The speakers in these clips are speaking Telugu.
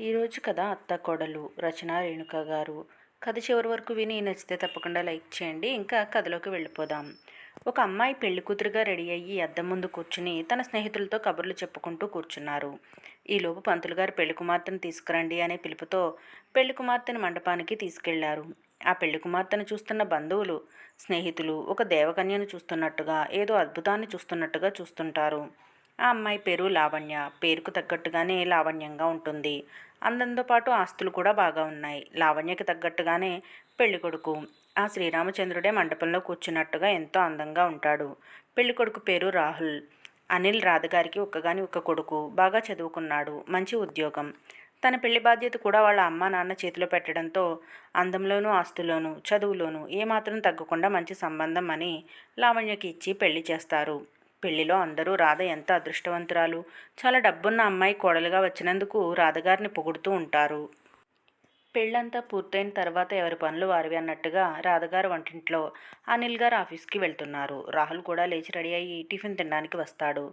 ఈరోజు కథ అత్త కోడలు రచన రేణుక గారు. కథ చివరి వరకు విని నచ్చితే తప్పకుండా లైక్ చేయండి. ఇంకా కథలోకి వెళ్ళిపోదాం. ఒక అమ్మాయి పెళ్ళి కూతురుగా రెడీ అయ్యి అద్దం ముందు కూర్చుని తన స్నేహితులతో కబుర్లు చెప్పుకుంటూ కూర్చున్నారు. ఈలోపు పంతులు గారు పెళ్ళి కుమార్తెను తీసుకురండి అనే పిలుపుతో పెళ్ళి కుమార్తెను మండపానికి తీసుకెళ్ళారు. ఆ పెళ్ళి కుమార్తెను చూస్తున్న బంధువులు స్నేహితులు ఒక దేవకన్యను చూస్తున్నట్టుగా ఏదో అద్భుతాన్ని చూస్తున్నట్టుగా చూస్తుంటారు. ఆ అమ్మాయి పేరు లావణ్య. పేరుకు తగ్గట్టుగానే లావణ్యంగా ఉంటుంది. అందంతో పాటు ఆస్తులు కూడా బాగా ఉన్నాయి. లావణ్యకి తగ్గట్టుగానే పెళ్ళికొడుకు. ఆ శ్రీరామచంద్రుడే మండపంలో కూర్చున్నట్టుగా ఎంతో అందంగా ఉంటాడు. పెళ్ళికొడుకు పేరు రాహుల్. అనిల్ రాధగారికి ఒక్కగాని ఒక్క కొడుకు. బాగా చదువుకున్నాడు. మంచి ఉద్యోగం. తన పెళ్ళి బాధ్యత కూడా వాళ్ళ అమ్మ నాన్న చేతిలో పెట్టడంతో అందంలోనూ ఆస్తులోనూ చదువులోనూ ఏమాత్రం తగ్గకుండా మంచి సంబంధం అని లావణ్యకి ఇచ్చి పెళ్ళి చేస్తారు. పెళ్ళిలో అందరూ రాధ ఎంత అదృష్టవంతురాలు? చాలా డబ్బున్న అమ్మాయి కోడలుగా వచ్చినందుకు రాధగారిని పొగుడుతూ ఉంటారు. పెళ్ళంతా పూర్తయిన తర్వాత ఎవరి పనులు వారివి అన్నట్టుగా రాధగారు వంటింట్లో అనిల్ గారు ఆఫీస్కి వెళ్తున్నారు. రాహుల్ కూడా లేచి రెడీ అయ్యి టిఫిన్ తినడానికి వస్తాడు.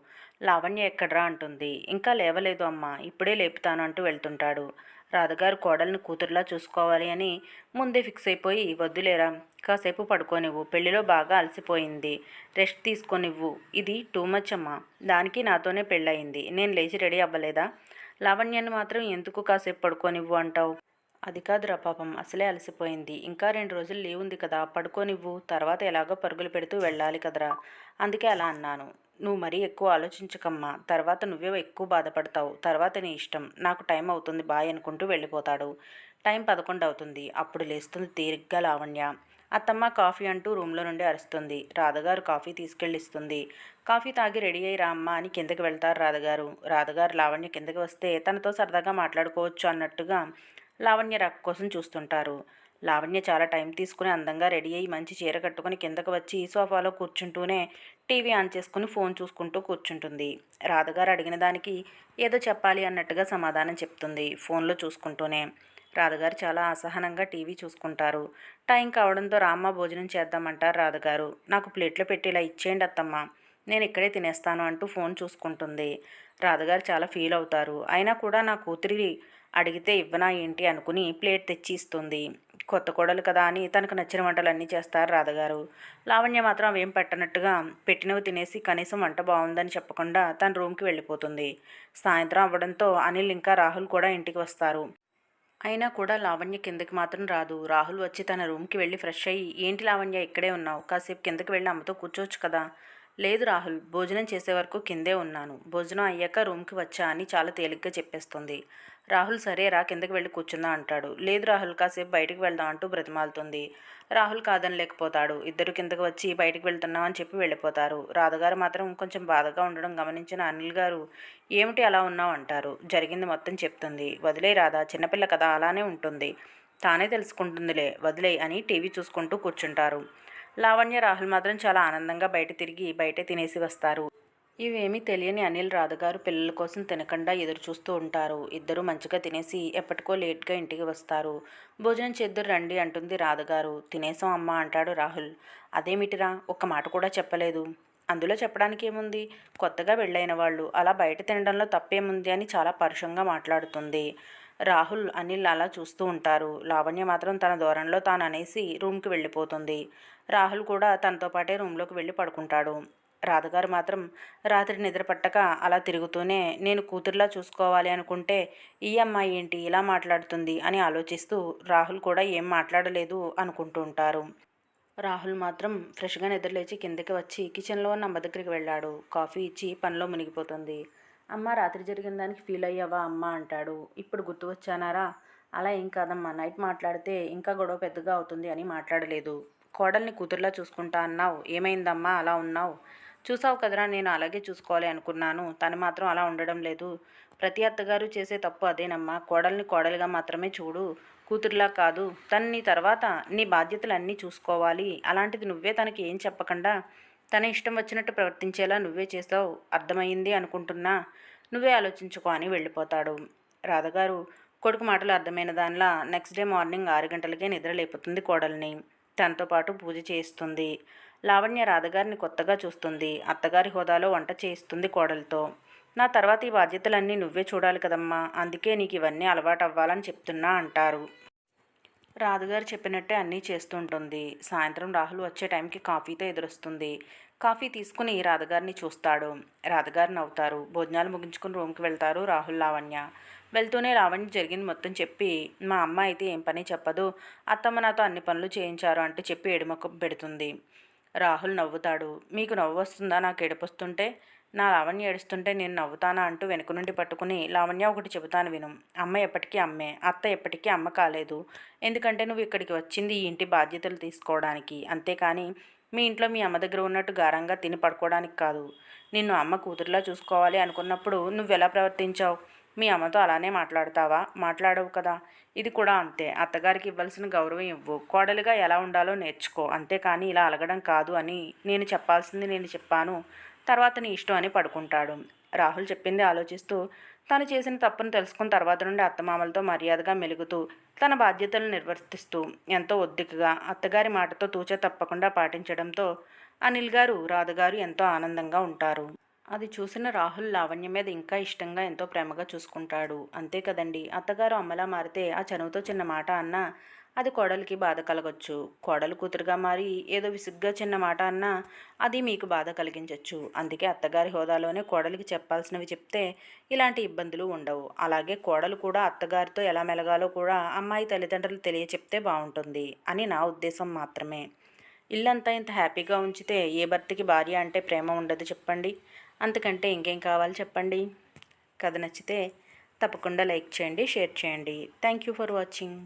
లావణ్య ఎక్కడ్రా అంటుంది. ఇంకా లేవలేదు అమ్మా ఇప్పుడే లేపుతాను అంటూ వెళ్తుంటాడు. రాధగారు కోడల్ని కూతురులా చూసుకోవాలి అని ముందే ఫిక్స్ అయిపోయి వద్దులేరా కాసేపు పడుకోనివ్వు పెళ్ళిలో బాగా అలసిపోయింది రెస్ట్ తీసుకోనివ్వు ఇది టూ మచ్ అమ్మా దానికి నాతోనే పెళ్ళయింది నేను లేచి రెడీ అవ్వలేదా? లావణ్యాన్ని మాత్రం ఎందుకు కాసేపు పడుకోనివ్వు అంటావు? అది కాదురా పాపం అసలే అలసిపోయింది ఇంకా రెండు రోజులు లీవ్ ఉంది కదా పడుకోనివ్వు తర్వాత ఎలాగో పరుగులు పెడుతూ వెళ్ళాలి కదరా అందుకే అలా అన్నాను. నువ్వు మరీ ఎక్కువ ఆలోచించకమ్మా. తర్వాత నువ్వే ఎక్కువ బాధపడతావు. తర్వాత నీ ఇష్టం. నాకు టైం అవుతుంది బాయ్ అనుకుంటూ వెళ్ళిపోతాడు. టైం పదకొండు అవుతుంది. అప్పుడు లేస్తుంది తీరిగ్గా లావణ్య. అత్తమ్మ కాఫీ అంటూ రూమ్లో నుండి అరుస్తుంది. రాధగారు కాఫీ తీసుకెళ్ళిస్తుంది. కాఫీ తాగి రెడీ అయ్యి రామ్మ అని కిందకి వెళ్తారు రాధగారు. రాధగారు లావణ్య కిందకి వస్తే తనతో సరదాగా మాట్లాడుకోవచ్చు అన్నట్టుగా లావణ్య రక్ కోసం చూస్తుంటారు. లావణ్య చాలా టైం తీసుకుని అందంగా రెడీ అయ్యి మంచి చీర కట్టుకుని కిందకు వచ్చి సోఫాలో కూర్చుంటూనే టీవీ ఆన్ చేసుకుని ఫోన్ చూసుకుంటూ కూర్చుంటుంది. రాధగారు అడిగిన దానికి ఏదో చెప్పాలి అన్నట్టుగా సమాధానం చెప్తుంది ఫోన్లో చూసుకుంటూనే. రాధగారు చాలా అసహనంగా టీవీ చూసుకుంటారు. టైం కావడంతో రామ్మ భోజనం చేద్దామంటారు రాధగారు. నాకు ప్లేట్లో పెట్టి ఇలా ఇచ్చేయండి అత్తమ్మ. నేను ఇక్కడే తినేస్తాను అంటూ ఫోన్ చూసుకుంటుంది. రాధగారు చాలా ఫీల్ అవుతారు. అయినా కూడా నా కూతురి అడిగితే ఇవ్వనా ఏంటి అనుకుని ప్లేట్ తెచ్చి ఇస్తుంది కొత్త కోడలు కదా అని తనకు నచ్చిన వంటలు అన్నీ చేస్తారు రాధగారు. లావణ్య మాత్రం అవేం పెట్టనట్టుగా పెట్టినవి తినేసి కనీసం వంట బాగుందని చెప్పకుండా తన రూమ్కి వెళ్ళిపోతుంది. సాయంత్రం అవ్వడంతో అనిల్ ఇంకా రాహుల్ కూడా ఇంటికి వస్తారు. అయినా కూడా లావణ్య కిందకి మాత్రం రాదు. రాహుల్ వచ్చి తన రూమ్కి వెళ్ళి ఫ్రెష్ అయ్యి ఏంటి లావణ్య ఇక్కడే ఉన్నావు? కాసేపు కిందకి వెళ్ళి అమ్మతో కూర్చోవచ్చు కదా? లేదు రాహుల్ భోజనం చేసే వరకు కిందే ఉన్నాను. భోజనం అయ్యాక రూమ్కి వచ్చా అని చాలా తేలిగ్గా చెప్పేస్తుంది. రాహుల్ సరే రా కిందకి వెళ్ళి కూర్చుందా అంటాడు. లేదు రాహుల్ కాసేపు బయటికి వెళ్దాం అంటూ బ్రతిమాలుతుంది. రాహుల్ కాదని లేకపోతాడు. ఇద్దరు కిందకి వచ్చి బయటికి వెళ్తున్నాం అని చెప్పి వెళ్ళిపోతారు. రాధగారు మాత్రం కొంచెం బాధగా ఉండడం గమనించిన అనిల్ గారు ఏమిటి అలా ఉన్నావు? అంటారు. జరిగింది మొత్తం చెప్తుంది. వదిలే రాధా చిన్నపిల్ల కదా అలానే ఉంటుంది. తానే తెలుసుకుంటుందిలే వదిలే అని టీవీ చూసుకుంటూ కూర్చుంటారు. లావణ్య రాహుల్ మాత్రం చాలా ఆనందంగా బయట తిరిగి బయటే తినేసి వస్తారు. ఇవేమీ తెలియని అనిల్ రాధగారు పిల్లల కోసం తినకుండా ఎదురు చూస్తూ ఉంటారు. ఇద్దరు మంచిగా తినేసి ఎప్పటికో లేట్గా ఇంటికి వస్తారు. భోజనం చేద్దరు రండి అంటుంది రాధగారు. తినేసాం అమ్మ అంటాడు రాహుల్. అదేమిటిరా? ఒక్క మాట కూడా చెప్పలేదు. అందులో చెప్పడానికి ఏముంది? కొత్తగా వెళ్ళైన వాళ్ళు అలా బయట తినడంలో తప్పేముంది అని చాలా పరుషంగా మాట్లాడుతుంది. రాహుల్ అనిల్ అలా చూస్తూ ఉంటారు. లావణ్య మాత్రం తన దూరంలో తాను అనేసి రూమ్కి వెళ్ళిపోతుంది. రాహుల్ కూడా తనతో పాటే రూమ్లోకి వెళ్ళి పడుకుంటాడు. రాధగారు మాత్రం రాత్రి నిద్ర పట్టక అలా తిరుగుతూనే నేను కూతురులా చూసుకోవాలి అనుకుంటే ఈ అమ్మాయి ఏంటి ఇలా మాట్లాడుతుంది అని ఆలోచిస్తూ రాహుల్ కూడా ఏం మాట్లాడలేదు అనుకుంటూ ఉంటారు. రాహుల్ మాత్రం ఫ్రెష్గా నిద్రలేచి కిందకి వచ్చి కిచెన్లో ఉన్న అమ్మ దగ్గరికి వెళ్ళాడు. కాఫీ ఇచ్చి పనిలో మునిగిపోతుంది. అమ్మ రాత్రి జరిగిన దానికి ఫీల్ అయ్యావా అమ్మ? అంటాడు. ఇప్పుడు గుర్తు వచ్చానారా? అలా ఏం కాదమ్మా నైట్ మాట్లాడితే ఇంకా గొడవ పెద్దగా అవుతుంది అని మాట్లాడలేదు. కోడల్ని కూతురులా చూసుకుంటా అన్నావు? ఏమైందమ్మా? అలా ఉన్నావు? చూసావు కదరా నేను అలాగే చూసుకోవాలి అనుకున్నాను. తను మాత్రం అలా ఉండడం లేదు. ప్రతి అత్తగారు చేసే తప్పు అదేనమ్మా. కోడల్ని కోడలిగా మాత్రమే చూడు. కూతురులా కాదు. తను నీ తర్వాత నీ బాధ్యతలన్నీ చూసుకోవాలి. అలాంటిది నువ్వే తనకి ఏం చెప్పకుండా తన ఇష్టం వచ్చినట్టు ప్రవర్తించేలా నువ్వే చేసావు. అర్థమైంది అనుకుంటున్నా. నువ్వే ఆలోచించుకో అని వెళ్ళిపోతాడు. రాధగారు కొడుకు మాటలు అర్థమైన దానిలా నెక్స్ట్ డే మార్నింగ్ ఆరు గంటలకే నిద్ర లేపుతుంది కోడల్ని. తనతో పాటు పూజ చేయిస్తుంది. లావణ్య రాధగారిని కొత్తగా చూస్తుంది. అత్తగారి హోదాలో వంట చేయిస్తుంది కోడలతో. నా తర్వాత ఈ బాధ్యతలన్నీ నువ్వే చూడాలి కదమ్మా. అందుకే నీకు ఇవన్నీ అలవాటు అవ్వాలని చెప్తున్నా అంటారు. రాధగారు చెప్పినట్టే అన్నీ చేస్తుంటుంది. సాయంత్రం రాహుల్ వచ్చే టైంకి కాఫీతో ఎదురొస్తుంది. కాఫీ తీసుకుని రాధగారిని చూస్తాడు. రాధగారు నవ్వుతారు. భోజనాలు ముగించుకుని రూమ్కి వెళ్తారు రాహుల్ లావణ్య. వెళ్తూనే లావణ్య జరిగింది మొత్తం చెప్పి మా అమ్మ అయితే ఏం పని చెప్పదు. అత్తమ్మ నాతో అన్ని పనులు చేయించారు అంటూ చెప్పి ఎడుమొక్క పెడుతుంది. రాహుల్ నవ్వుతాడు. మీకు నవ్వు వస్తుందా నాకు ఏడుపొస్తుంటే? నా లావణ్య ఏడుస్తుంటే నేను నవ్వుతానా? అంటూ వెనుక నుండి పట్టుకుని లావణ్య ఒకటి చెబుతాను విను. అమ్మ ఎప్పటికీ అమ్మే. అత్త ఎప్పటికీ అమ్మ కాలేదు. ఎందుకంటే నువ్వు ఇక్కడికి వచ్చింది ఈ ఇంటి బాధ్యతలు తీసుకోవడానికి. అంతేకాని మీ ఇంట్లో మీ అమ్మ దగ్గర ఉన్నట్టు గారంగా తిని పడుకోవడానికి కాదు. నిన్ను అమ్మ కూతురులా చూసుకోవాలి అనుకున్నప్పుడు నువ్వు ఎలా ప్రవర్తించావు? మీ అమ్మతో అలానే మాట్లాడతావా? మాట్లాడవు కదా. ఇది కూడా అంతే. అత్తగారికి ఇవ్వాల్సిన గౌరవం ఇవ్వు. కోడలుగా ఎలా ఉండాలో నేర్చుకో. అంతేకాని ఇలా అలగడం కాదు అని నేను చెప్పాల్సింది నేను చెప్పాను. తర్వాత నీ ఇష్టం అని పడుకుంటాడు. రాహుల్ చెప్పింది ఆలోచిస్తూ తను చేసిన తప్పును తెలుసుకున్న తర్వాత నుండి అత్తమామలతో మర్యాదగా మెలుగుతూ తన బాధ్యతలను నిర్వర్తిస్తూ ఎంతో ఒద్దికగా అత్తగారి మాటతో తూచ తప్పకుండా పాటించడంతో అనిల్ గారు రాధగారు ఎంతో ఆనందంగా ఉంటారు. అది చూసిన రాహుల్ లావణ్య మీద ఇంకా ఇష్టంగా ఎంతో ప్రేమగా చూసుకుంటాడు. అంతే కదండి. అత్తగారు అమ్మలా మారితే ఆ చనువుతో చిన్న మాట అన్నా అది కోడలికి బాధ కలగచ్చు. కోడలు కూతురుగా మారి ఏదో విసుగ్గా చిన్న మాట అన్నా అది మీకు బాధ కలిగించవచ్చు అందుకే అత్తగారి హోదాలోనే కోడలికి చెప్పాల్సినవి చెప్తే ఇలాంటి ఇబ్బందులు ఉండవు. అలాగే కోడలు కూడా అత్తగారితో ఎలా మెలగాలో కూడా అమ్మాయి తల్లిదండ్రులు తెలియచెప్తే బాగుంటుంది అని నా ఉద్దేశం మాత్రమే. ఇల్లంతా ఇంత హ్యాపీగా ఉంచితే ఏ భర్తకి భార్య అంటే ప్రేమ ఉండదు చెప్పండి. అంతకంటే ఇంకేం కావాలి చెప్పండి. కథ నచ్చితే తప్పకుండా లైక్ చేయండి షేర్ చేయండి. Thank you for watching.